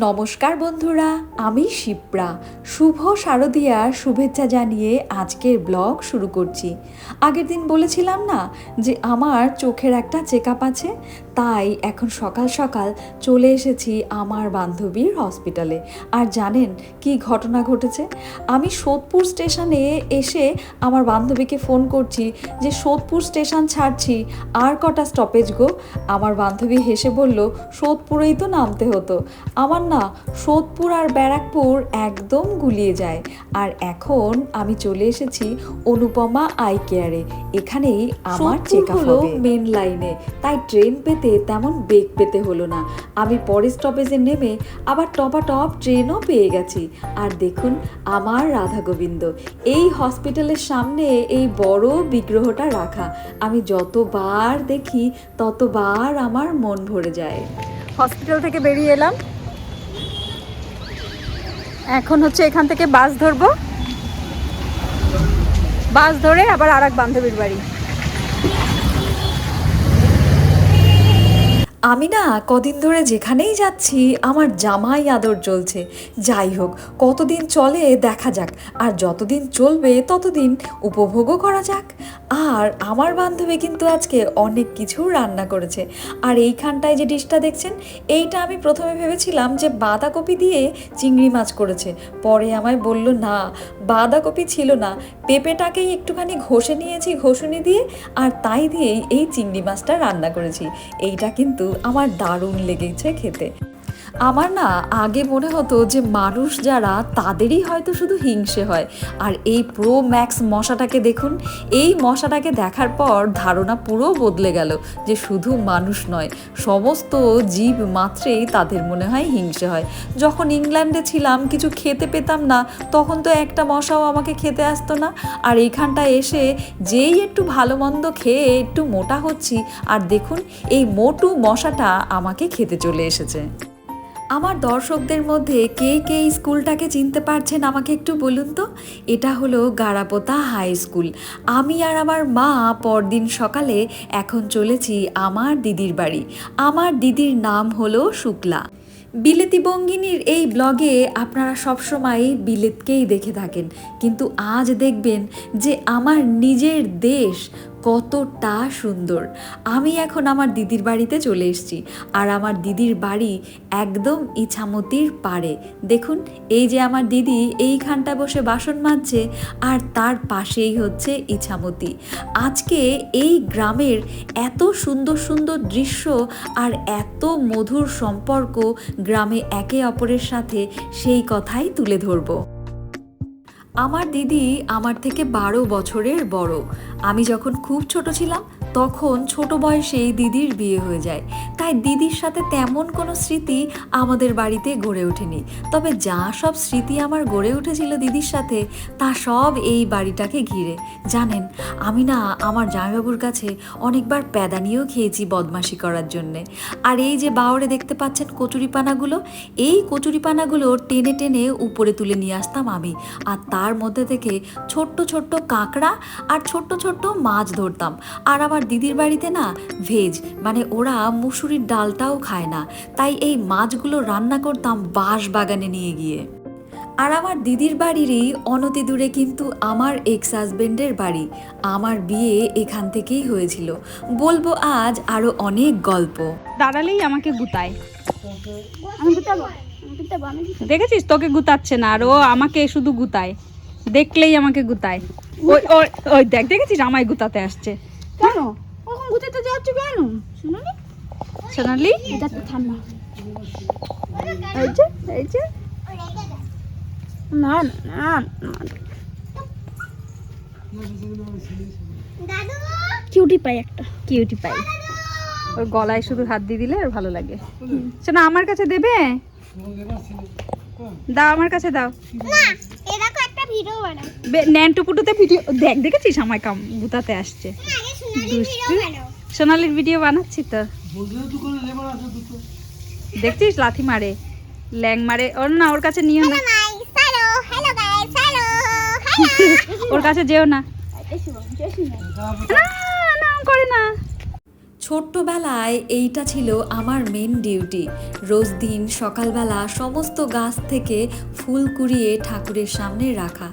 নমস্কার বন্ধুরা, আমি শিপ্রা। শুভ শারদিয়ার শুভেচ্ছা জানিয়ে আজকের ব্লগ শুরু করছি। আগের দিন বলেছিলাম না যে আমার চোখের একটা চেক আছে? তাই এখন সকাল সকাল চলে এসেছি আমার বান্ধবীর হসপিটালে। আর জানেন কি ঘটনা ঘটেছে? আমি সোদপুর স্টেশনে এসে আমার বান্ধবীকে ফোন করছি যে, সোদপুর স্টেশন ছাড়ছি, আর কটা স্টপেজ গো? আমার বান্ধবী হেসে বলল, সোদপুরেই তো নামতে হতো। আমার না সোদপুর আর ব্যারাকপুর একদম গুলিয়ে যায়। আর এখন আমি চলে এসেছি অনুপমা আই কেয়ারে। এখানেই আমার চেক হলো মেন লাইনে তাই ট্রেন পেতে তেমন বেগ পেতে হলো না। আমি পরের স্টপেজে নেমে আবার টপা টপ ট্রেনও পেয়ে গেছি। আর দেখুন আমার রাধা গোবিন্দ। এই হসপিটালের সামনে এই বড় বিগ্রহটা রাখা। আমি যতবার দেখি ততবার আমার মন ভরে যায়। হসপিটাল থেকে বেরিয়ে এলাম। এখন হচ্ছে এখান থেকে বাস ধরবো। বাস ধরে আবার আর এক বান্ধবীর বাড়ি। আমি না কদিন ধরে যেখানেই যাচ্ছি, আমার জামাই আদর চলছে যাই হোক, কতদিন চলে দেখা যাক, আর যতদিন চলবে ততদিন উপভোগও করা যাক। আর আমার বান্ধবী কিন্তু আজকে অনেক কিছু রান্না করেছে। আর এইখানটায় যে ডিশটা দেখছেন, এইটা আমি প্রথমে ভেবেছিলাম যে বাঁধাকপি দিয়ে চিংড়ি মাছ করেছে। পরে আমায় বলল, না, বাঁধাকপি ছিল না। পেঁপেটাকেই একটুখানি ঘষে নিয়েছি, ঘষুনি দিয়ে, আর তাই দিয়েই এই চিংড়ি মাছটা রান্না করেছি। এইটা কিন্তু আমার দারুণ লেগেছে খেতে। আমার না আগে মনে হতো যে মানুষ যারা, তাদেরই হয়তো শুধু হিংসে হয়। আর এই প্রো ম্যাক্স মশাটাকে দেখুন, এই মশাটাকে দেখার পর ধারণা পুরো বদলে গেল যে শুধু মানুষ নয়, সমস্ত জীব মাত্রেই তাদের মনে হয় হিংসে হয়। যখন ইংল্যান্ডে ছিলাম, কিছু খেতে পেতাম না, তখন তো একটা মশাও আমাকে খেতে আসতো না। আর এইখানটায় এসে যেই একটু ভালো মন্দ খেয়ে একটু মোটা হচ্ছি, আর দেখুন, এই মোটু মশাটা আমাকে খেতে চলে এসেছে। আমার দর্শকদের মধ্যে কে কে স্কুলটাকে চিনতে পারছেন আমাকে একটু বলুন তো? এটা হলো গারাপোতা হাই স্কুল। আমি আর আমার মা পরদিন সকালে এখন চলেছি আমার দিদির বাড়ি। আমার দিদির নাম হলো শুক্লা। বিলেতি বঙ্গিনীর এই ব্লগে আপনারা সবসময় বিলেতকেই দেখে থাকেন। কিন্তু আজ দেখবেন যে আমার নিজের দেশ কতটা সুন্দর। আমি এখন আমার দিদির বাড়িতে চলে এসেছি আর আমার দিদির বাড়ি একদম ইছামতির পাড়ে। দেখুন, এই যে আমার দিদি এইখানটা বসে বাসন মাজছে আর তার পাশেই হচ্ছে ইছামতি। আজকে এই গ্রামের এত সুন্দর সুন্দর দৃশ্য আর এত মধুর সম্পর্ক গ্রামে একে অপরের সাথে সেই কথাই তুলে ধরবো। আমার দিদি আমার থেকে বারো বছরের বড়। আমি যখন খুব ছোট ছিলাম তখন ছোট বয়সেই দিদির বিয়ে হয়ে যায়। তাই দিদির সাথে তেমন কোনো স্মৃতি আমাদের বাড়িতে গড়ে ওঠেনি। তবে যা সব স্মৃতি আমার গড়ে উঠেছিল দিদির সাথে, তা সব এই বাড়িটাকে ঘিরে। জানেন, আমি না আমার জামাইবাবুর কাছে অনেকবার প্যাদানিও খেয়েছি বদমাশি করার জন্যে। আর এই যে বাওরে দেখতে পাচ্ছেন কচুরিপানাগুলো, এই কচুরিপানাগুলো টেনে টেনে উপরে তুলে নিয়ে আসতাম আমি। আর তার মধ্যে থেকে ছোট্ট ছোট্ট কাঁকড়া আর ছোট্ট ছোট্ট মাছ ধরতাম। আর আমার দিদির বাড়িতে না ভেজ মানে ওরা মুসুরির ডালটাও খায় না। তাই এই মাছগুলো রান্না করতাম বাঁশ বাগানে নিয়ে গিয়ে। আর আমার দিদির বাড়িরই অনতি দূরে কিন্তু আমার এক্স হাজবেন্ডের বাড়ি। আমার বিয়ে এখান থেকেই হয়েছিল। বলব আজ আরও অনেক গল্প। দাঁড়ালেই আমাকে গুতায়। দেখেছিস? তোকে গুতাচ্ছে না, আর ও আমাকে শুধু গুতায়। দেখলেই আমাকে গুতায়। ওই ওই দেখ, দেখেছিস? আমায় গুতাতে আসছে। কেন? ওরকম গুতাতে যাচ্ছ কেন শুনুনি সোনালি এটা তো ঠান্ডা এই যে এই যে। না না না কিউটি পাই একটা। Cutie pie. ওর গলায় শুধু হাত দিয়ে দিলে আর ভালো লাগে। শোনা আমার কাছে দেবে? দাও আমার কাছে দাও। না ভিডিও বানাও বে- ভিডিও দেখ দেখেছিস আমায় কাম গুতাতে আসছে। সোনালির ভিডিও বানাচ্ছি তো। দেখছিস? লাথি মারে ল্যাং মারে। ওর না ওর কাছে নিও না। Guys hello hello guys hello ওর কাছে যেও না। করে না। ছোট্টবেলায় এইটা ছিল আমার মেন ডিউটি রোজ দিন সকালবেলা সমস্ত গাছ থেকে ফুল কুড়িয়ে ঠাকুরের সামনে রাখা।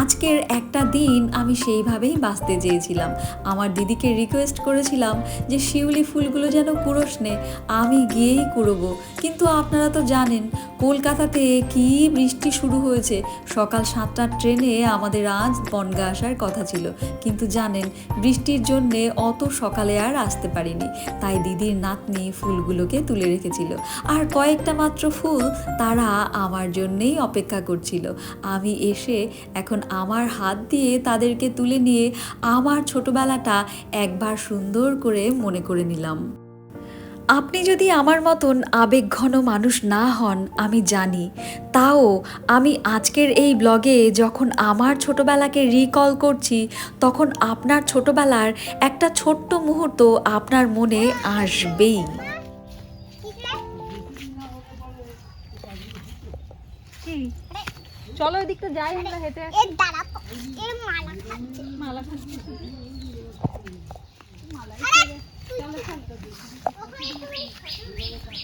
আজকের একটা দিন আমি সেইভাবেই বাঁচতে চেয়েছিলাম। আমার দিদিকে রিকোয়েস্ট করেছিলাম যে শিউলি ফুলগুলো যেন কুড়োস নে, আমি গিয়েই কুড়োবো। কিন্তু আপনারা তো জানেন, কলকাতাতে কি বৃষ্টি শুরু হয়েছে। সকাল সাতটার ট্রেনে আমাদের আজ বনগা আসার কথা ছিল। কিন্তু জানেন, বৃষ্টির জন্যে অত সকালে আর আসতে পারিনি। তাই দিদির নাতনি ফুলগুলোকে তুলে রেখেছিল। আর কয়েকটা মাত্র ফুল তারা আমার জন্যেই অপেক্ষা করছিল। আমি এসে এখন আমার হাত দিয়ে তাদেরকে তুলে নিয়ে আমার ছোটবেলাটা একবার সুন্দর করে মনে করে নিলাম। আপনি যদি আমার মতন আবেগঘন মানুষ না হন, আমি জানি। তাও আমি আজকের এই ব্লগে যখন আমার ছোটবেলাকে রিকল করছি, তখন আপনার ছোটবেলার একটা ছোট্ট মুহূর্ত আপনার মনে আসবেই। চলো ওইদিকটা যাই আমরা হেঁটে। এর দাঁড়া এর মালা খাচ্ছে। মালা খাচ্ছে।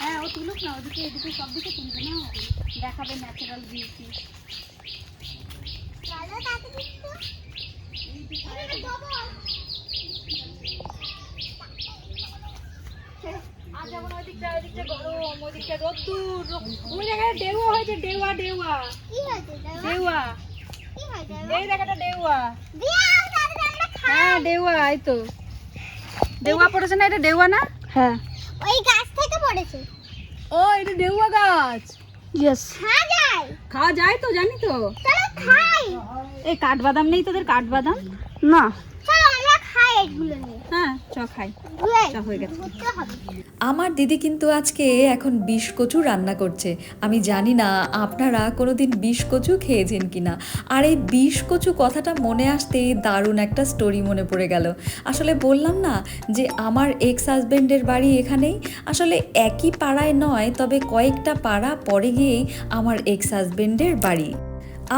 হ্যাঁ ও তুলুক না ওদিকে এদিকে সব দিকে তুলবে না। দেখাবে ন্যাচারাল বিউটি চলো তাড়াতাড়ি একটু। এদিকে যাব। আর যেমন ওইদিকটা ওইদিকটা রোদ্দুর ওই জায়গায় ডেউয়া হয়েছে ডেউয়া ডেউয়া। ডেউয়া? এই জায়গাটা ডেউয়া। হ্যাঁ ডেউয়া এই তো। ডেউয়া পড়েছে না এটা ডেউয়া না? হ্যাঁ। ওই গাছ থেকে পড়েছে। ও এটা ডেউয়া গাছ। ইয়েস যায়। খাওয়া যায় তো জানি তো। চলো খাই। এই কাঠবাদাম নেই তোদের কাঠবাদাম? না চলো আমরা খাই এগুলো নিয়ে হ্যাঁ চ খাই। ধুয়ে হয়ে গেছে। আমার দিদি কিন্তু আজকে এখন বিষ কচু রান্না করছে। আমি জানি না আপনারা কোনোদিন বিষ কচু খেয়েছেন কি না আর এই বিষ কচু কথাটা মনে আসতেই দারুণ একটা স্টোরি মনে পড়ে গেল। আসলে বললাম না যে আমার এক্স হাজব্যান্ডের বাড়ি এখানেই? আসলে একই পাড়ায় নয় তবে কয়েকটা পাড়া পরে গিয়েই আমার এক্স হাজব্যান্ডের বাড়ি।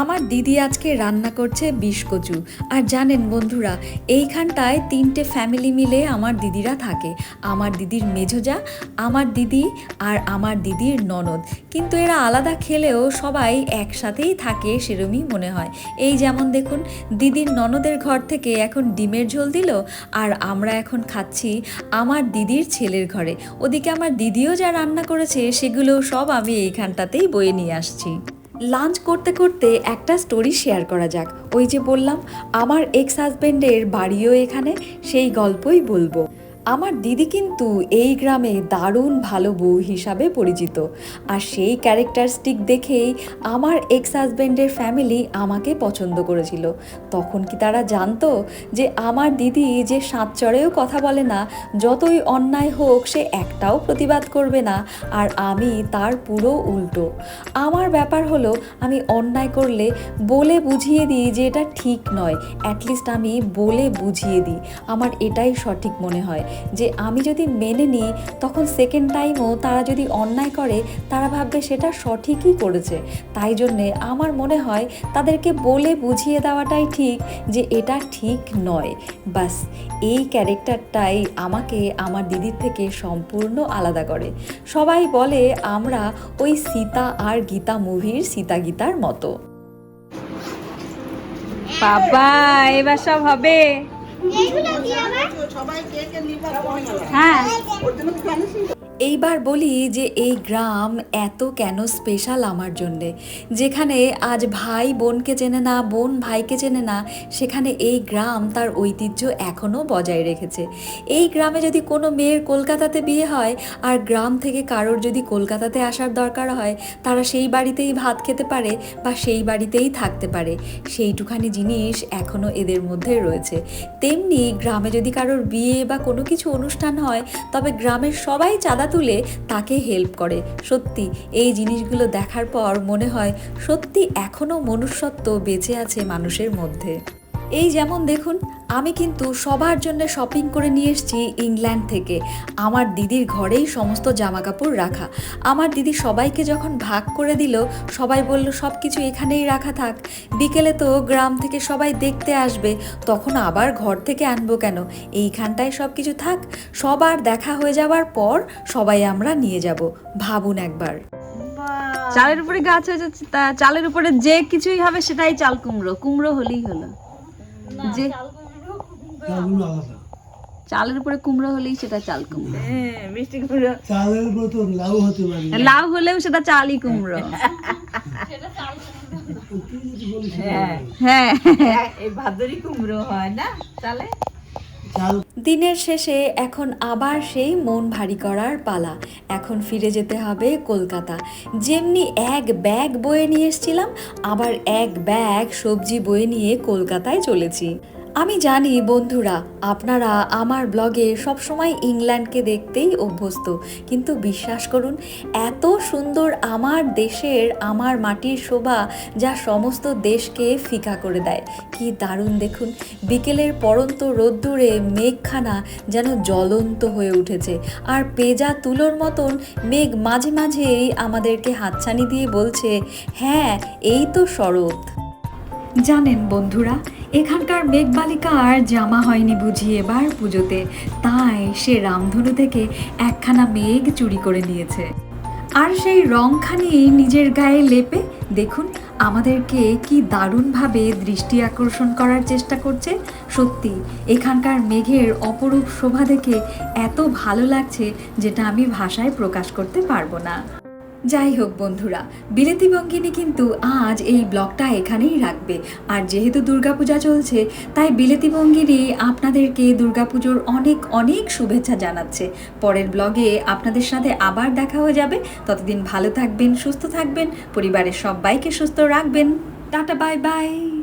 আমার দিদি আজকে রান্না করছে বিষ কচু। আর জানেন বন্ধুরা, এইখানটায় তিনটে ফ্যামিলি মিলে আমার দিদিরা থাকে। আমার দিদির মেঝোজা, আমার দিদি আর আমার দিদির ননদ। কিন্তু এরা আলাদা খেলেও সবাই একসাথেই থাকে সেরমই মনে হয়। এই যেমন দেখুন, দিদির ননদের ঘর থেকে এখন ডিমের ঝোল দিল আর আমরা এখন খাচ্ছি আমার দিদির ছেলের ঘরে। ওদিকে আমার দিদিও যা রান্না করেছে সেগুলো সব আমি এইখানটাতেই বয়ে নিয়ে আসছি। লাঞ্চ করতে করতে একটা স্টোরি শেয়ার করা যাক। ওই যে বললাম, আমার এক্স হাজব্যান্ডের বাড়িও এখানে, সেই গল্পই বলব। আমার দিদি কিন্তু এই গ্রামে দারুণ ভালো বউ হিসাবে পরিচিত। আর সেই ক্যারেক্টারিস্টিক দেখেই আমার এক্স হাজব্যান্ডের ফ্যামিলি আমাকে পছন্দ করেছিল। তখন কি তারা জানতো যে আমার দিদি যে সাতচরেও কথা বলে না, যতই অন্যায় হোক সে একটাও প্রতিবাদ করবে না, আর আমি তার পুরো উল্টো। আমার ব্যাপার হলো, আমি অন্যায় করলে বলে বুঝিয়ে দিই যে এটা ঠিক নয় অ্যাটলিস্ট আমি বলে বুঝিয়ে দিই। আমার এটাই সঠিক মনে হয়। যে আমি যদি মেনে নিই, তখন সেকেন্ড টাইমও তারা যদি অন্যায় করে, তারা ভাববে সেটা সঠিকই করেছে। তাই জন্যে আমার মনে হয় তাদেরকে বলে বুঝিয়ে দেওয়াটাই ঠিক যে এটা ঠিক নয়। বাস এই ক্যারেক্টারটাই আমাকে আমার দিদির থেকে সম্পূর্ণ আলাদা করে। সবাই বলে আমরা ওই সীতা আর গীতা মুভির সীতা গীতার মতো। বাবা, এবার সব হবে। এইগুলো কি আবার? হ্যাঁ। এইবার বলি যে এই গ্রাম এত কেন স্পেশাল আমার জন্যে? যেখানে আজ ভাই বোনকে চেনে না, বোন ভাইকে চেনে না, সেখানে এই গ্রাম তার ঐতিহ্য এখনও বজায় রেখেছে। এই গ্রামে যদি কোনো মেয়ের কলকাতাতে বিয়ে হয়, আর গ্রাম থেকে কারোর যদি কলকাতাতে আসার দরকার হয়, তারা সেই বাড়িতেই ভাত খেতে পারে বা সেই বাড়িতেই থাকতে পারে। সেইটুখানি জিনিস এখনও এদের মধ্যে রয়েছে। তেমনি গ্রামে যদি কারোর বিয়ে বা কোনো কিছু অনুষ্ঠান হয়, তবে গ্রামের সবাই চাঁদা তুলে তাকে হেল্প করে। সত্যি, এই জিনিসগুলো দেখার পর মনে হয় সত্যি এখনও মনুষ্যত্ব বেঁচে আছে মানুষের মধ্যে। এই যেমন দেখুন, আমি কিন্তু সবার জন্য শপিং করে নিয়ে এসেছি ইংল্যান্ড থেকে। আমার দিদির ঘরেই সমস্ত জামা কাপড় রাখা। আমার দিদি সবাইকে যখন ভাগ করে দিল, সবাই বলল সব কিছু এখানেই রাখা থাক। বিকেলে তো গ্রাম থেকে সবাই দেখতে আসবে, তখন আবার ঘর থেকে আনব কেন? এইখানটায় সব কিছু থাক, সবার দেখা হয়ে যাওয়ার পর সবাই আমরা নিয়ে যাব। ভাবুন একবার। চালের উপরে গাছ হয়ে যাচ্ছে তা চালের উপরে যে কিছুই হবে সেটাই চাল কুমড়ো। কুমড়ো হলেই হলো। যে চালের উপরে কুমড়ো হলেই সেটা চাল কুমড়ো। চালের উপর তো লাউ হতে পারে। লাউ হলেও সেটা চালই কুমড়ো। হ্যাঁ। চাল? দিনের শেষে এখন আবার সেই মন ভারী করার পালা। এখন ফিরে যেতে হবে কলকাতা। যেমনি এক ব্যাগ বয়ে নিয়ে এসেছিলাম, আবার এক ব্যাগ সবজি বয়ে নিয়ে কলকাতায় চলেছি। আমি জানি, বন্ধুরা, আপনারা আমার ব্লগে সবসময় ইংল্যান্ডকে দেখতেই অভ্যস্ত। কিন্তু বিশ্বাস করুন, এত সুন্দর আমার দেশের, আমার মাটির শোভা যা সমস্ত দেশকে ফিকা করে দেয়। কি দারুণ, দেখুন, বিকেলের পরন্ত রোদ্দুরে মেঘখানা যেন জ্বলন্ত হয়ে উঠেছে। আর পেজা তুলোর মতন মেঘ মাঝে মাঝেই আমাদেরকে হাতছানি দিয়ে বলছে হ্যাঁ এই তো শরৎ। জানেন, বন্ধুরা এখানকার মেঘবালিকা আর জামা হয়নি বুঝি এবার পুজোতে। তাই সে রামধনু থেকে একখানা মেঘ চুরি করে নিয়েছে। আর সেই রংখানি নিজের গায়ে লেপে দেখুন আমাদেরকে কি দারুণভাবে দৃষ্টি আকর্ষণ করার চেষ্টা করছে। সত্যি, এখানকার মেঘের অপরূপ শোভা দেখে এত ভালো লাগছে যেটা আমি ভাষায় প্রকাশ করতে পারব না। যাই হোক বন্ধুরা, বিলেতি বঙ্গিনী কিন্তু আজ এই ব্লগটা এখানেই রাখবে। আর যেহেতু দুর্গাপূজা চলছে, তাই বিলেতি বঙ্গিনী আপনাদেরকে দুর্গাপুজোর অনেক অনেক শুভেচ্ছা জানাচ্ছে। পরের ব্লগে আপনাদের সাথে আবার দেখা হয়ে যাবে। ততদিন ভালো থাকবেন, সুস্থ থাকবেন, পরিবারের সবাইকে সুস্থ রাখবেন। Tata, bye bye.